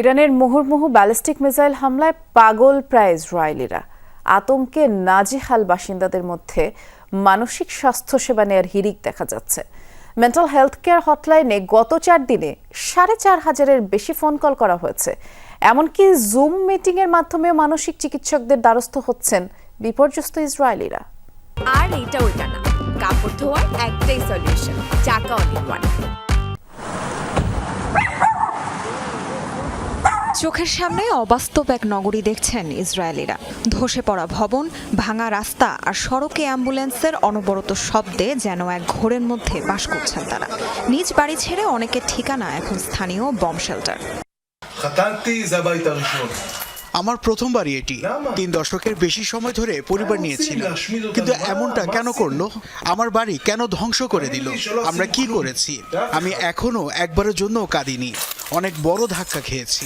ইরানের মুহুর্মুহু ballistic missile হামলায় পাগল প্রায় ইসরায়েলিরা। আতঙ্কে নাজিহাল বাসিন্দাদের মধ্যে মানসিক স্বাস্থ্যসেবা নেয়ার হিরিক দেখা যাচ্ছে। মেন্টাল হেলথ কেয়ার হটলাইনে গত চার দিনে সাড়ে চার হাজারের বেশি ফোন কল করা হয়েছে। এমনকি জুম মিটিংয়ের মাধ্যমেও মানসিক চিকিৎসকদের দ্বারস্থ হচ্ছেন বিপর্যস্ত ইসরায়েলিরা। আর এইটা ওইটা না। কাপড় ধোয়ার একটাই সলিউশন চাকা অনেক চোখের সামনে অবাস্তব এক নগরী দেখছেন ইসরায়েলিরা। ধসে পড়া ভবন ভাঙা রাস্তা আর সড়কে অ্যাম্বুলেন্সের অনবরত শব্দে যেন এক ঘোরের মধ্যে বাস করছেন তারা। নিজ বাড়ি ছেড়ে অনেকের ঠিকানা এখন স্থানীয় বম শেল্টার। আমার প্রথম বাড়ি এটি। তিন দশকের বেশি সময় ধরে পরিবার নিয়েছিল। কিন্তু এমনটা কেন করল? আমার বাড়ি কেন ধ্বংস করে দিল? আমরা কি করেছি? আমি এখনও একবারের জন্য কাঁদিনি। অনেক বড় ধাক্কা খেয়েছি।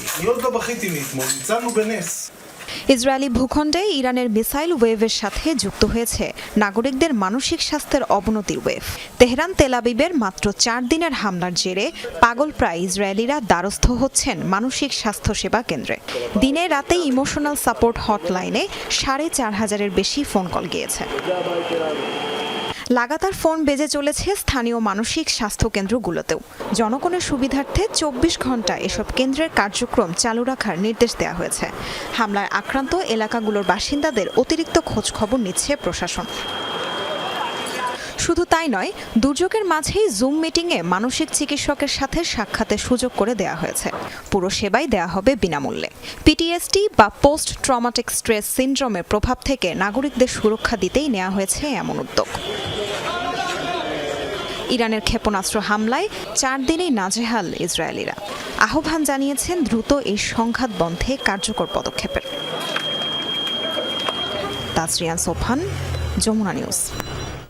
ইসরায়েলি ভূখণ্ডে ইরানের মিসাইল ওয়েভের সাথে যুক্ত হয়েছে নাগরিকদের মানসিক স্বাস্থ্যের অবনতির ওয়েভ। তেহরান তেলাবিবের মাত্র চার দিনের হামলার জেরে পাগল প্রায় ইসরায়েলিরা দ্বারস্থ হচ্ছেন মানসিক স্বাস্থ্য সেবা কেন্দ্রে। দিনে রাতে ইমোশনাল সাপোর্ট হটলাইনে সাড়ে চার হাজারের বেশি ফোন কল গিয়েছে। লাগাতার ফোন বেজে চলেছে স্থানীয় মানসিক স্বাস্থ্য কেন্দ্রগুলোতেও। জনগণের সুবিধার্থে চব্বিশ ঘণ্টা এসব কেন্দ্রের কার্যক্রম চালু রাখার নির্দেশ দেওয়া হয়েছে। হামলায় আক্রান্ত এলাকাগুলোর বাসিন্দাদের অতিরিক্ত খোঁজ খবর নিচ্ছে প্রশাসন। শুধু তাই নয়, দুর্যোগের মাঝেই জুম মিটিংয়ে মানসিক চিকিৎসকের সাথে সাক্ষাতের সুযোগ করে দেওয়া হয়েছে। পুরো সেবাই দেওয়া হবে বিনামূল্যে। পিটিএসডি বা পোস্ট ট্রমাটিক স্ট্রেস সিনড্রোমের প্রভাব থেকে নাগরিকদের সুরক্ষা দিতেই নেওয়া হয়েছে এমন উদ্যোগ। ইরানের ক্ষেপণাস্ত্র হামলায় চার দিনেই নাজেহাল ইসরায়েলিরা। আহ্বান জানিয়েছেন দ্রুত এই সংঘাত বন্ধে কার্যকর পদক্ষেপের। তাসরিয়ান সোফান যমুনা নিউজ।